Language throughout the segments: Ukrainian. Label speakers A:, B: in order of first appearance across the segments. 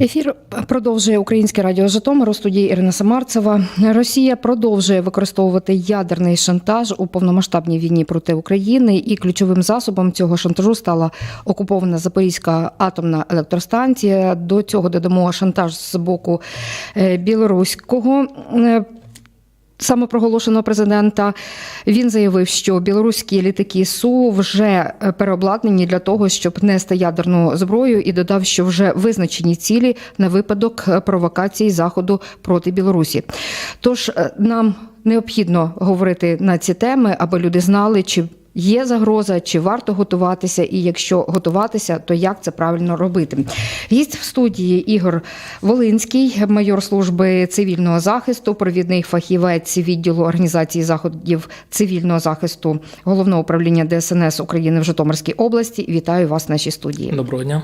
A: Ефір продовжує Українське радіо Житомир у студії Ірина Самарцева. Росія продовжує використовувати ядерний шантаж у повномасштабній війні проти України, і ключовим засобом цього шантажу стала окупована Запорізька атомна електростанція. До цього додамо шантаж з боку е, білоруського. Самопроголошеного президента він заявив, що білоруські літаки су вже е, переобладнані для того, щоб нести ядерну зброю, і додав, що вже визначені цілі на випадок е, провокації заходу проти Білорусі. Тож е, нам необхідно говорити на ці теми, аби люди знали, чи Є загроза, чи варто готуватися, і якщо готуватися, то як це правильно робити? Гість в студії Ігор Волинський, майор служби цивільного захисту, провідний фахівець відділу організації заходів цивільного захисту головного управління ДСНС України в Житомирській області. Вітаю вас в нашій студії.
B: Доброго дня.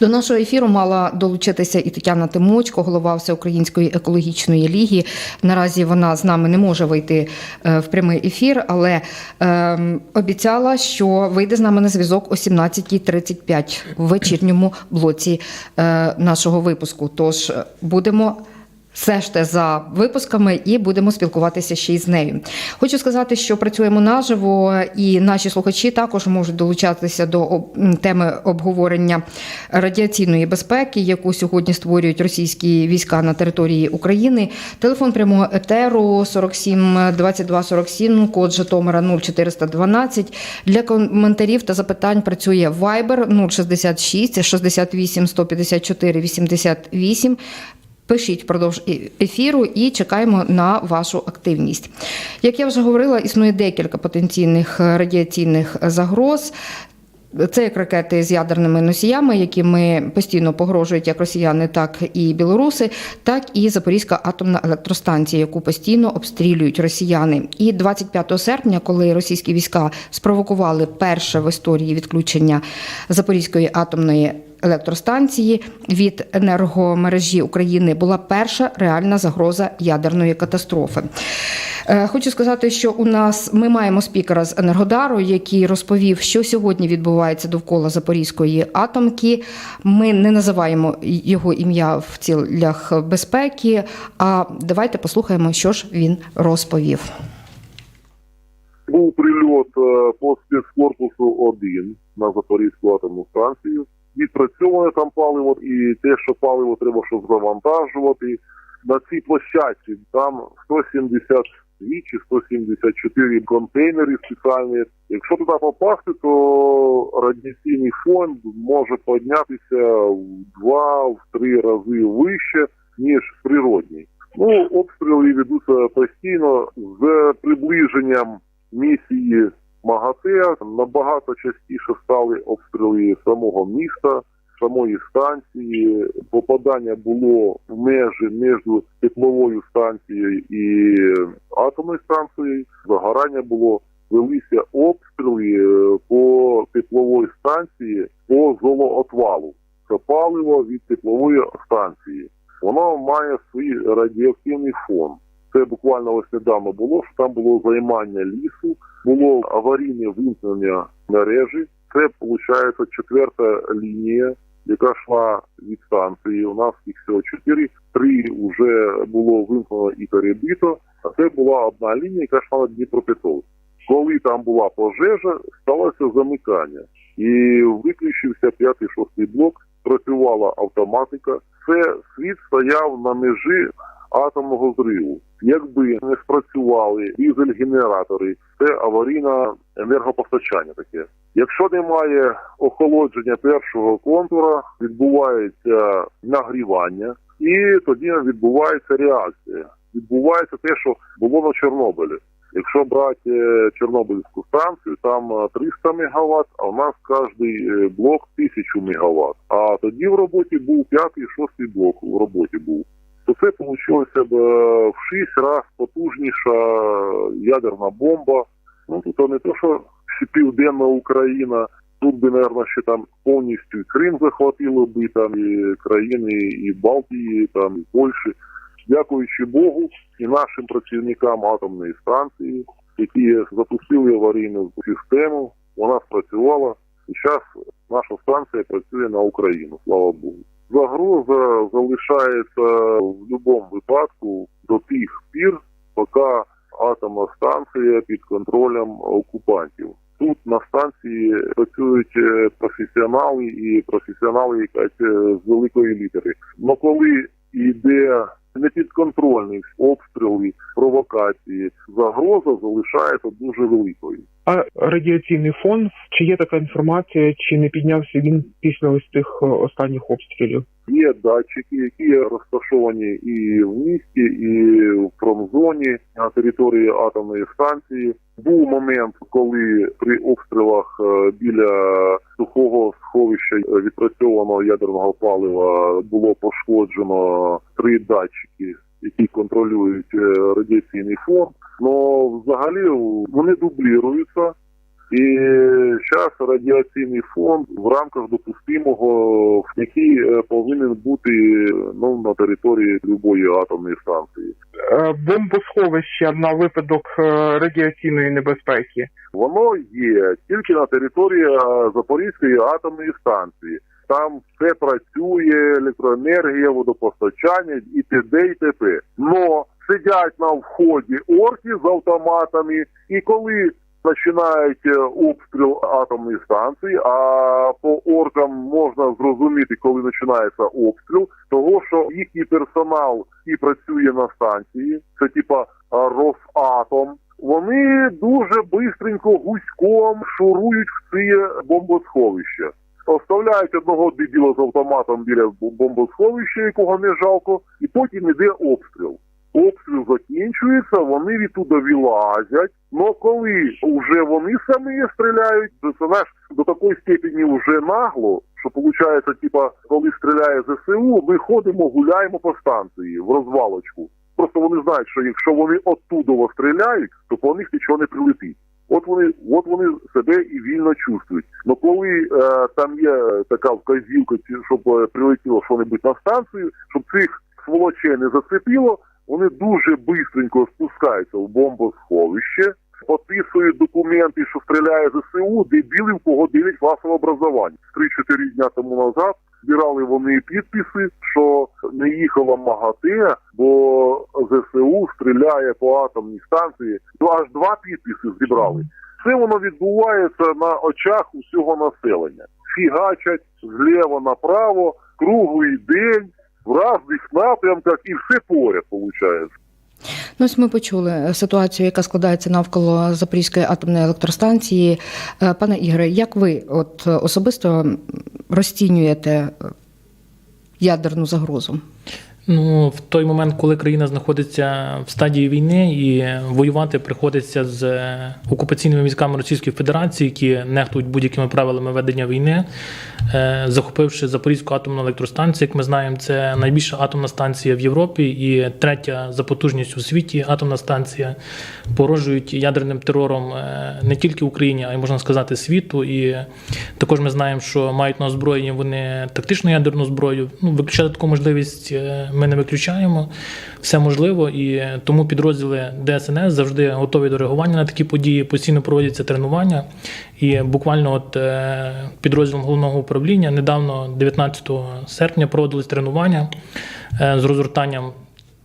A: До нашого ефіру мала долучитися і Тетяна Тимочко, голова Всеукраїнської екологічної ліги. Наразі вона з нами не може вийти е, в прямий ефір, але е, обіцяла, що вийде з нами на зв'язок о 17.35 в вечірньому блоці е, нашого випуску. Тож будемо. Стежте за випусками і будемо спілкуватися ще й з нею. Хочу сказати, що працюємо наживо, і наші слухачі також можуть долучатися до теми обговорення радіаційної безпеки, яку сьогодні створюють російські війська на території України. Телефон прямого етеру 47 22 47, код Житомира 0412. Для коментарів та запитань працює Viber 066 68 154 88. Пишіть впродовж ефіру і чекаємо на вашу активність. Як я вже говорила, існує декілька потенційних е, радіаційних загроз. Це як ракети з ядерними носіями, якими постійно погрожують як росіяни, так і білоруси, так і Запорізька атомна електростанція, яку постійно обстрілюють росіяни. І 25 серпня, коли російські війська спровокували перше в історії відключення Запорізької атомної електростанції від енергомережі України, була перша реальна загроза ядерної катастрофи. Е, Хочу сказати, що у нас ми маємо спікера з Енергодару, який розповів, що сьогодні відбувається довкола Запорізької атомки. Ми не називаємо його ім'я в цілях безпеки. А давайте послухаємо, що ж він розповів.
C: Був прильот е, по спецкорпусу 1 на Запорізьку атомну станцію. Відпрацьоване там паливо, і те, що паливо треба, щоб завантажувати. На цій площадці там 172 чи 174 контейнери спеціальні. Якщо туди попасти, то радіаційний фон може піднятися в два-три рази вище, ніж природній. Ну, обстріли ведуться постійно з приближенням місії МАГАТЕ. Набагато частіше стали обстріли самого міста, самої станції. Попадання було в межі між тепловою станцією і атомною станцією. Загорання було. Велися обстріли е, по тепловій станції по золоотвалу. Це паливо від теплової станції. Воно має свій радіоактивний фон. Це буквально ось недавно було, що там було займання лісу, було аварійне вимкнення мережі. Це виходить четверта лінія, яка йшла від станції. У нас їх всього чотири. Три вже було вимкнено і перебито. А це була одна лінія, яка йшла на Дніпропетровськ. Коли там була пожежа, сталося замикання. І виключився п'ятий шостий блок, працювала автоматика. Це світ стояв на межі атомного зриву. Якби не спрацювали дизель-генератори, це аварійне енергопостачання таке. Якщо немає охолодження першого контура, відбувається нагрівання, і тоді відбувається реакція. Відбувається те, що було на Чорнобилі. Якщо брати е, Чорнобильську станцію, там е, 300 МВт, а у нас е, блок 1000 МВт. А тоді в роботі був п'ятий, шостий блок в роботі був. То це вийшло б е, в 6 разів потужніша ядерна бомба. Ну тут не то, що південна Україна, тут би, мабуть, ще там повністю Крим захватило би, там і країни і Балтії, там і Польщі. дякуючи Богу і нашим працівникам атомної станції, які запустили аварійну систему, вона спрацювала, і зараз наша станція працює на Україну, слава Богу. Загроза залишається в будь-якому випадку до тих пір, поки атомна станція під контролем окупантів. Тут на станції працюють е, професіонали і професіонали якась е, з великої літери. Но коли йде непідконтрольний обстріли, провокації, загроза залишається дуже великою.
B: А радіаційний фон, чи є така інформація, чи не піднявся він після ось тих е, останніх обстрілів?
C: Є датчики, які розташовані і в місті, і в промзоні на території атомної станції. Був момент, коли при обстрілах е, біля сухого сховища відпрацьованого ядерного палива було пошкоджено три датчики, які контролюють е, радіаційний фон. Но взагалі вони дубліруються. І зараз радіаційний фонд в рамках допустимого, який е, повинен бути ну на території любої атомної станції.
B: Е, Бомбосховище на випадок радіаційної небезпеки.
C: Воно є тільки на території Запорізької атомної станції. Там все працює, електроенергія, водопостачання і т.д. і т.п. Но сидять на вході орки з автоматами, і коли починають обстріл атомної станції, а по оркам можна зрозуміти, коли починається обстріл, того що їхній персонал і працює на станції, це типа Росатом. Вони дуже бистренько гуськом шурують в ці бомбосховища. Оставляють одного дебіла з автоматом біля бомбосховища, якого не жалко, і потім іде обстріл. Обстріл закінчується, вони відтуда вилазять. Но коли вже вони самі стріляють, то це знаєш, до такої степені вже нагло, що виходить, типа, коли стріляє ЗСУ, ми ходимо, гуляємо по станції в розвалочку. Просто вони знають, що якщо вони оттуда стріляють, то по них нічого не прилетить. От вони, от вони себе і вільно чувствують. Но коли е, там є така вказівка, щоб е, прилетіло що-небудь на станцію, щоб цих сволочей не зацепило, вони дуже бистренько спускаються в бомбосховище, підписують документи, що стріляє ЗСУ, дебіли, в кого 9 класів образування. 3-4 дня тому назад збирали вони підписи, що не їхала МАГАТЕ, бо ЗСУ стріляє по атомній станції. Ну, аж два підписи зібрали. Все воно відбувається на очах усього населення. Фігачать зліва направо, круглий день, в різних напрямках і все поряд, виходить.
A: Ну, ось ми почули ситуацію, яка складається навколо Запорізької атомної електростанції. Е, Пане Ігоре, як ви от е, особисто розцінюєте е, ядерну загрозу?
D: Ну, в той момент, коли країна знаходиться в стадії війни і воювати приходиться з е, окупаційними військами Російської Федерації, які нехтують будь-якими правилами ведення війни, е, захопивши Запорізьку атомну електростанцію, як ми знаємо, це найбільша атомна станція в Європі і третя за потужністю у світі атомна станція, погрожують ядерним терором е, не тільки Україні, а й можна сказати світу. І також ми знаємо, що мають на озброєнні вони тактичну ядерну зброю. Ну, виключати таку можливість ми не виключаємо. Все можливо, і тому підрозділи ДСНС завжди готові до реагування на такі події. Постійно проводяться тренування. І буквально от е, підрозділом головного управління недавно, 19 серпня, проводились тренування е, з розгортанням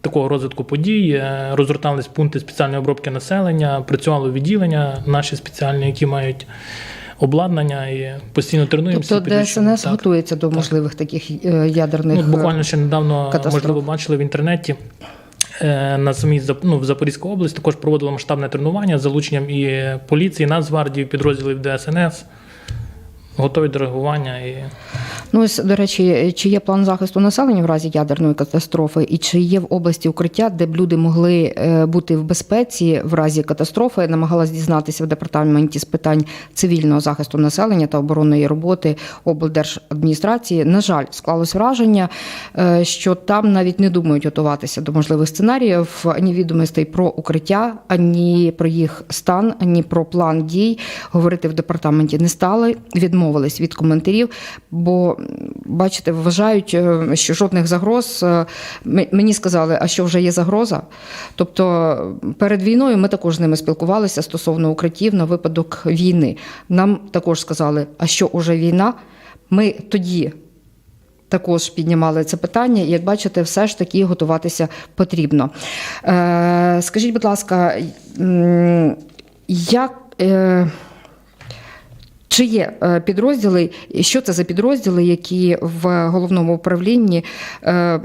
D: такого розвитку подій. Е, Розгортались пункти спеціальної обробки населення, працювало відділення наші спеціальні, які мають обладнання і постійно тренуємося.
A: Тобто. ДСНС
D: Так.
A: готується до можливих таких е, ядерних
D: Ну, буквально ще недавно,
A: катастроф.
D: можливо, бачили в інтернеті. е, На самій ну, в Запорізькій області також проводило масштабне тренування з залученням і поліції, Нацгвардії, підрозділів ДСНС. Готові до реагування і
A: Ну, ось, до речі, чи є план захисту населення в разі ядерної катастрофи, і чи є в області укриття, де б люди могли е, бути в безпеці в разі катастрофи? Намагалась дізнатися в департаменті з питань цивільного захисту населення та оборонної роботи облдержадміністрації. На жаль, склалось враження, е, що там навіть не думають готуватися до можливих сценаріїв ані відомостей про укриття, ані про їх стан, ані про план дій. Говорити в департаменті не стали. Відмовили відмовились від коментарів, бо бачите, вважають, е, що жодних загроз. е, Мені сказали, а що вже є загроза. Тобто перед війною ми також з ними спілкувалися стосовно укриттів на випадок війни. Нам також сказали, а що уже війна? Ми тоді також піднімали це питання, і як бачите, все ж таки готуватися потрібно. Е, скажіть, будь ласка, як. Чи є е, підрозділи, що це за підрозділи, які в головному управлінні е,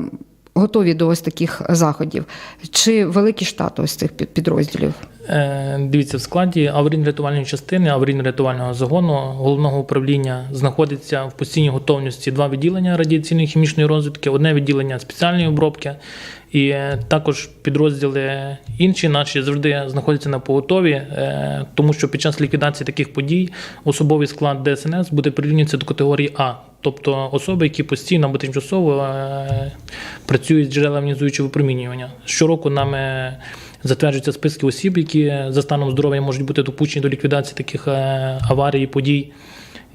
A: готові до ось таких заходів? Чи великий штат ось цих підрозділів?
D: Е, Дивіться, в складі аварійно-рятувальної частини, аварійно-рятувального загону головного управління знаходиться в постійній готовності два відділення радіаційної хімічної розвідки, одне відділення спеціальної обробки, і е, також підрозділи інші наші завжди знаходяться на поготові, е, тому що під час ліквідації таких подій особовий склад ДСНС буде прирівнюватися до категорії А, тобто особи, які постійно або тимчасово е, працюють з джерелами іонізуючого випромінювання. Щороку нами затверджуються списки осіб, які за станом здоров'я можуть бути допущені до ліквідації таких аварій, подій.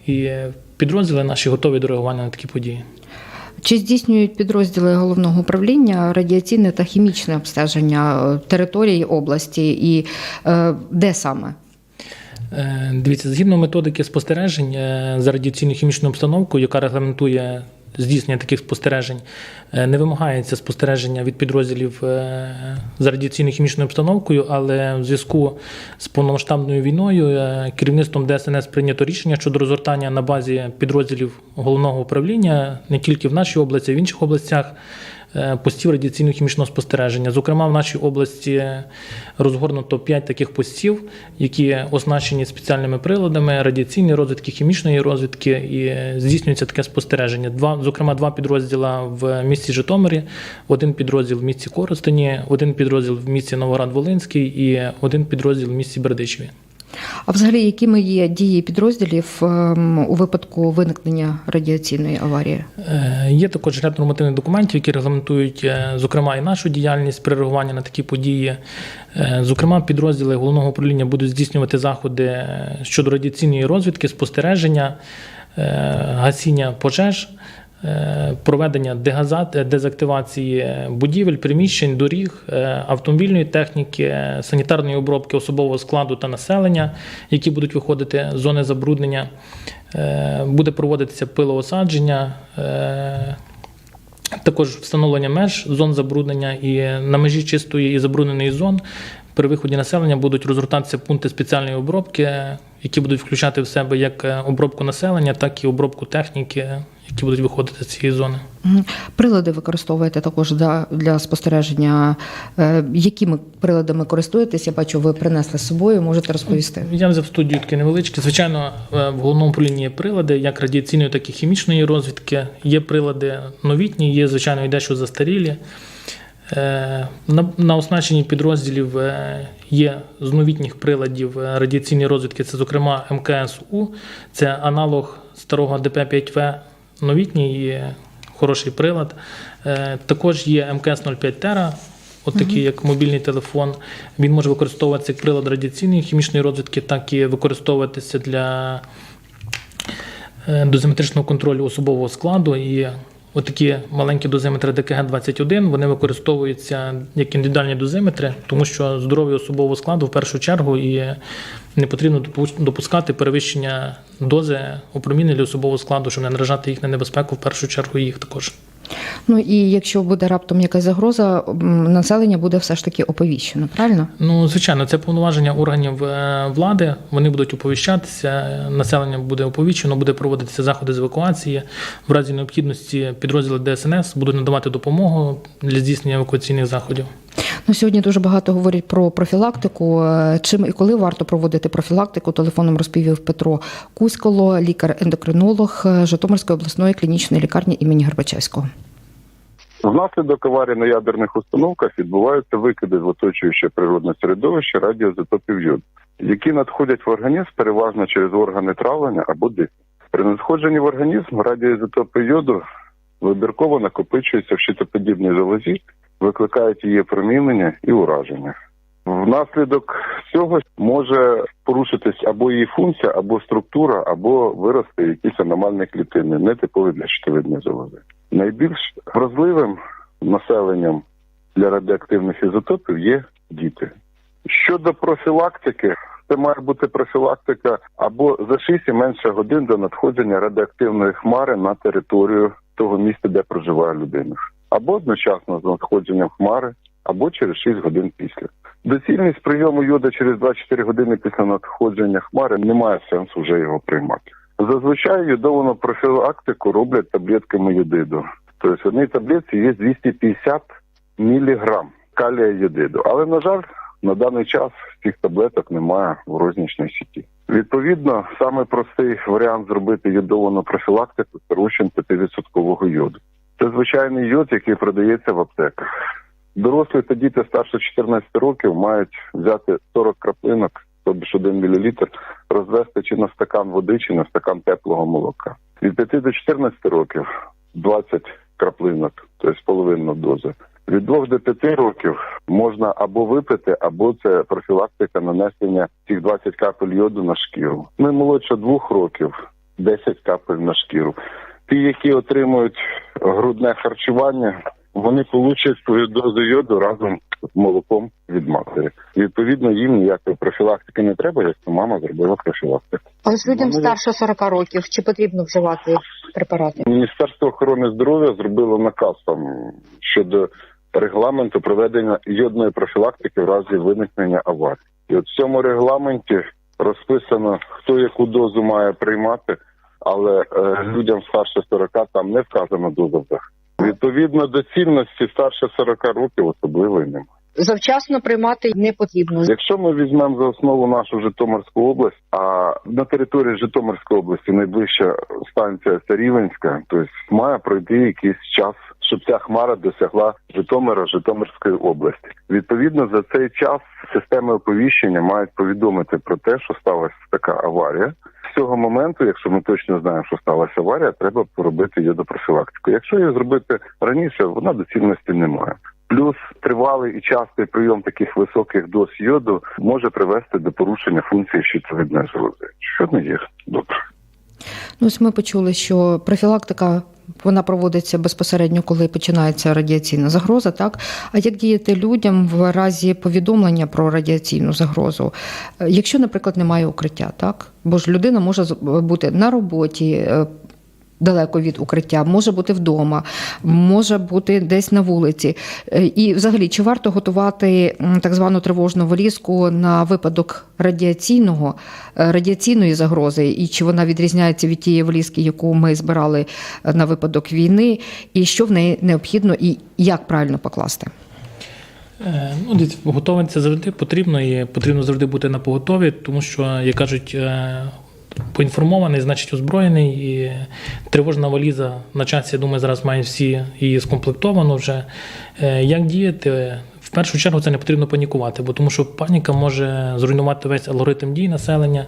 D: І підрозділи наші готові до реагування на такі події.
A: Чи здійснюють підрозділи головного управління радіаційне та хімічне обстеження е, території області і е, де саме?
D: Е, Дивіться, згідно методики спостережень за радіаційно-хімічною обстановкою, яка регламентує здійснення таких спостережень, е, не вимагається спостереження від підрозділів е, за радіаційно-хімічною обстановкою, але в зв'язку з повномасштабною війною е, керівництвом ДСНС прийнято рішення щодо розгортання на базі підрозділів головного управління не тільки в нашій області, а й в інших областях постів радіаційно-хімічного спостереження. Зокрема, в нашій області розгорнуто 5 таких постів, які оснащені спеціальними приладами радіаційної розвідки, хімічної розвідки, і е, здійснюється таке спостереження. Два, зокрема, два підрозділа в місті Житомирі, один підрозділ в місті Коростені, один підрозділ в місті Новоград-Волинський і один підрозділ в місті Бердичеві.
A: А взагалі, якими є дії підрозділів ем, у випадку виникнення радіаційної аварії?
D: Е, Є також ряд нормативних документів, які регламентують, е, зокрема, і нашу діяльність при реагуванні на такі події. Е, Зокрема, підрозділи головного управління будуть здійснювати заходи щодо радіаційної розвідки, спостереження, гасіння пожеж. Е, Проведення е, дезактивації будівель, приміщень, доріг, е, автомобільної техніки, е, санітарної обробки особового складу та населення, які будуть виходити з зони забруднення. Е, Буде проводитися пилоосадження, е, також встановлення меж зон забруднення і на межі чистої і забрудненої зон при виході населення будуть розгортатися пункти спеціальної обробки, які будуть включати в себе як е, обробку населення, так і обробку техніки, які будуть виходити з цієї зони.
A: Прилади використовуєте також для, для спостереження. Е, Якими приладами користуєтесь? Я бачу, ви принесли з собою, можете розповісти.
D: Я взяв студію такі невеличкі. Звичайно, е, в головному управлінні є прилади, як радіаційної, так і хімічної розвідки. Є прилади новітні, є, звичайно, і дещо застарілі. Е, На, на оснащенні підрозділів є з новітніх приладів радіаційної розвідки, це, зокрема, МКСУ, це аналог старого ДП-5В, новітній і хороший прилад. Е, Також є МКС 05 Тера, от такий як мобільний телефон. Він може використовуватися як прилад радіаційної хімічної розвідки, так і використовуватися для е, дозиметричного контролю особового складу. І отакі маленькі дозиметри ДКГ-21 вони використовуються як індивідуальні дозиметри, тому що здоров'я особового складу в першу чергу і не потрібно допу- допускати перевищення дози опромінення особового складу, щоб не наражати їх на небезпеку, в першу чергу їх також.
A: Ну і якщо буде раптом якась загроза, населення буде все ж таки оповіщено, правильно?
D: Ну, звичайно, це повноваження органів е, влади. Вони будуть оповіщатися, е, населення буде оповіщено, буде проводитися заходи з евакуації. В разі необхідності підрозділи ДСНС будуть надавати допомогу для здійснення евакуаційних заходів.
A: Ну, сьогодні дуже багато говорять про профілактику. Е, Чим і коли варто проводити профілактику? Телефоном розповів Петро Кузьколо, лікар-ендокринолог е, Житомирської обласної клінічної лікарні імені Горбачевського.
E: Внаслідок аварій на ядерних установках відбуваються викиди в оточуюче природне середовище радіоізотопів йоду, які надходять в організм переважно через органи травлення або дихання. При надходженні в організм радіоізотопи йоду вибірково накопичуються в щитоподібній залозі, викликають її промінення і ураження. Внаслідок цього може порушитись або її функція, або структура, або вирости якісь аномальні клітини, нетипові для щитовидної залози. Найбільш вразливим населенням для радіоактивних ізотопів є діти. Щодо профілактики, це має бути профілактика або за 6 і менше годин до надходження радіоактивної хмари на територію того місця, де проживає людина, або одночасно з надходженням хмари, або через 6 годин після. Доцільність прийому йода через 24 години після надходження хмари немає сенсу вже його приймати. Зазвичай йодовану профілактику роблять таблетками йодиду. Тобто в одній таблетці є 250 міліграм калія йодиду. Але, на жаль, на даний час цих таблеток немає в рознічній сіті. Відповідно, саме простий варіант зробити йодовану профілактику це розчин 5% йоду. Це звичайний йод, який продається в аптеках. Дорослі та діти старше 14 років мають взяти 40 краплинок, тобто ж 1 мл, розвести чи на стакан води, чи на стакан теплого молока. Від 5 до 14 років 20 краплинок, тобто половинну дозу. Від 2 до 5 років можна або випити, або це профілактика нанесення цих 20 капель йоду на шкіру. Ми молодше 2 років 10 капель на шкіру. Ті, які отримують грудне харчування, вони получать свою дозу йоду разом з молоком від матері. Відповідно, їм ніякої профілактики не треба, якщо мама зробила профілактику.
F: Ж людям
E: Ну,
F: старше 40 років чи потрібно вживати препарати?
E: Міністерство охорони здоров'я зробило наказ там щодо регламенту проведення йодної профілактики в разі виникнення аварії. І от в цьому регламенті розписано, хто яку дозу має приймати, але е, людям старше 40 там не вказано доза взагалі. Відповідно до цінності старше 40 років особливо й немає.
F: Завчасно приймати не потрібно.
E: Якщо ми візьмемо за основу нашу Житомирську область, а на території Житомирської області найближча станція Старівенська, то тобто має пройти якийсь час, щоб ця хмара досягла Житомира, Житомирської області. Відповідно, за цей час системи оповіщення мають повідомити про те, що сталася така аварія. З цього моменту, якщо ми точно знаємо, що сталася аварія, треба поробити йодопрофілактику. Якщо її зробити раніше, вона доцільності не має. Плюс тривалий і частий прийом таких високих доз йоду може привести до порушення функції щитовидної залози, що не є добре.
A: Ну, ось ми почули, що профілактика вона проводиться безпосередньо, коли починається радіаційна загроза. Так а як діяти людям в разі повідомлення про радіаційну загрозу, Е, якщо, наприклад, немає укриття, так бо ж людина може бути на роботі. Далеко від укриття, може бути вдома, може бути десь на вулиці. Е, І, взагалі, чи варто готувати так звану тривожну валізку на випадок радіаційного е, радіаційної загрози, і чи вона відрізняється від тієї валізки, яку ми збирали е, на випадок війни, і що в неї необхідно, і як правильно покласти?
D: Ну, готуватися завжди потрібно і потрібно завжди бути на поготові, тому що, як кажуть, поінформований, значить озброєний, і тривожна валіза на часі, я думаю, зараз мають всі її скомплектовано вже. Е, Як діяти? В першу чергу це не потрібно панікувати, бо тому що паніка може зруйнувати весь алгоритм дій населення,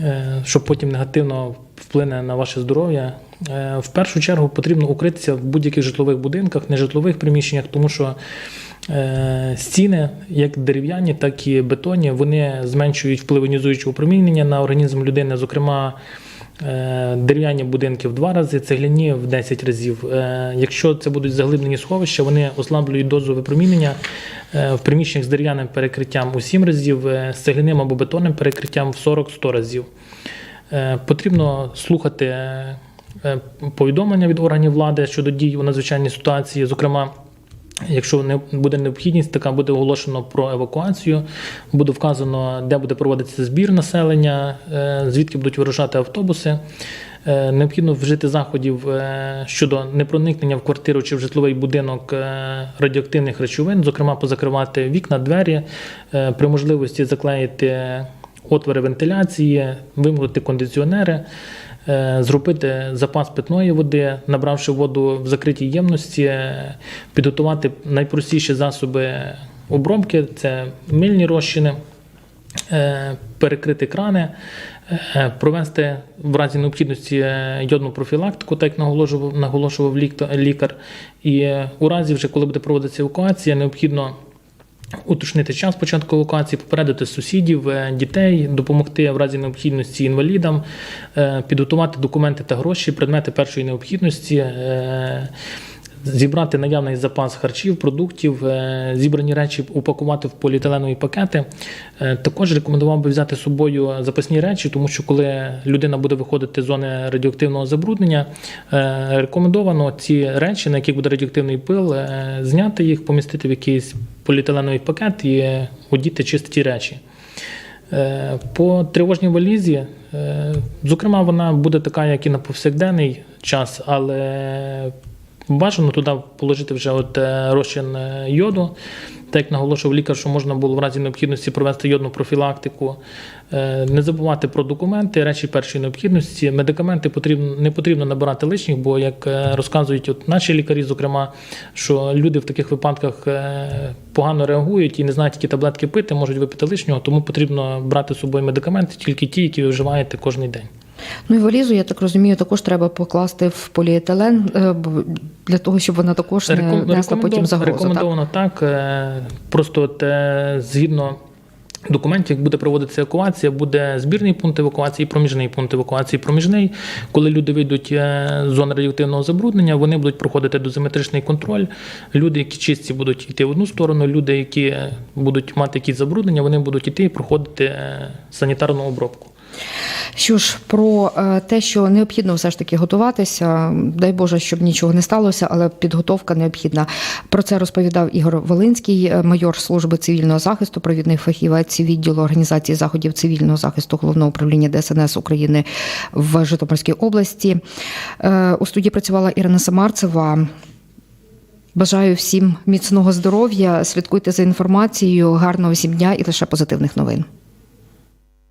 D: е, що потім негативно вплине на ваше здоров'я. Е, В першу чергу потрібно укритися в будь-яких житлових будинках, нежитлових приміщеннях, тому що стіни, як дерев'яні, так і бетонні, вони зменшують вплив іонізуючого промінення на організм людини. Зокрема, е, дерев'яні будинки в два рази, цегляні в 10 разів. Е, Якщо це будуть заглиблені сховища, вони ослаблюють дозу випромінення е, в приміщеннях з дерев'яним перекриттям у 7 разів, е, з цегляним або бетонним перекриттям в 40-100 разів. Е, Потрібно слухати е, повідомлення від органів влади щодо дій у надзвичайній ситуації. Зокрема, якщо не буде необхідність, така буде оголошено про евакуацію, буде вказано, де буде проводитися збір населення, е, звідки будуть вирушати автобуси. Е, Необхідно вжити заходів е, щодо непроникнення в квартиру чи в житловий будинок радіоактивних речовин, зокрема, позакривати вікна, двері, при можливості заклеїти отвори вентиляції, вимкнути кондиціонери, зробити запас питної води, набравши воду в закритій ємності, е, підготувати найпростіші засоби обробки це мильні розчини, е, перекрити крани, е, провести в разі необхідності е, йодну профілактику, так як наголошував, наголошував лікар. І е, у разі, вже коли буде проводитися евакуація, необхідно Уточнити час початку евакуації, попередити сусідів, е, дітей, допомогти в разі необхідності інвалідам, е, підготувати документи та гроші, предмети першої необхідності, е, зібрати наявний запас харчів, продуктів, е, зібрані речі упакувати в поліетиленові пакети. Е, Також рекомендував би взяти з собою запасні речі, тому що коли людина буде виходити з зони радіоактивного забруднення, е, рекомендовано ці речі, на яких буде радіоактивний пил, зняти їх, помістити в якийсь поліетиленовий пакет і одіти чисті речі. По тривожній валізі, зокрема, вона буде така, як і на повсякденний час, але бажано туди положити вже от е, розчин е, йоду. Так як наголошував лікар, що можна було в разі необхідності провести йодну профілактику. Е, Не забувати про документи, речі першої необхідності. Медикаменти потрібно, не потрібно набирати лишніх, бо як розказують от наші лікарі, зокрема, що люди в таких випадках погано реагують і не знають, які таблетки пити, можуть випити лишнього, тому потрібно брати з собою медикаменти, тільки ті, які ви вживаєте кожен день.
A: Ну і валізу, я так розумію, також треба покласти в поліетилен е, для того, щоб вона також не
D: Реком-
A: несла потім загрозу. Так?
D: Рекомендовано так. е, Просто от, е, згідно. Документів, як буде проводитися евакуація, буде збірний пункт евакуації, проміжний пункт евакуації. Проміжний, коли люди вийдуть з зони радіоактивного забруднення, вони будуть проходити дозиметричний контроль. Люди, які чисті, будуть йти в одну сторону. Люди, які будуть мати якісь забруднення, вони будуть йти і проходити санітарну обробку.
A: Що ж, про е, те, що необхідно все ж таки готуватися, дай Боже, щоб нічого не сталося, але підготовка необхідна. Про це розповідав Ігор Волинський, е, майор служби цивільного захисту, провідний фахівець відділу організації заходів цивільного захисту головного управління ДСНС України в Житомирській області. Е, У студії працювала Ірина Самарцева. Бажаю всім міцного здоров'я. Слідкуйте за інформацією. Гарного всім дня і лише позитивних новин.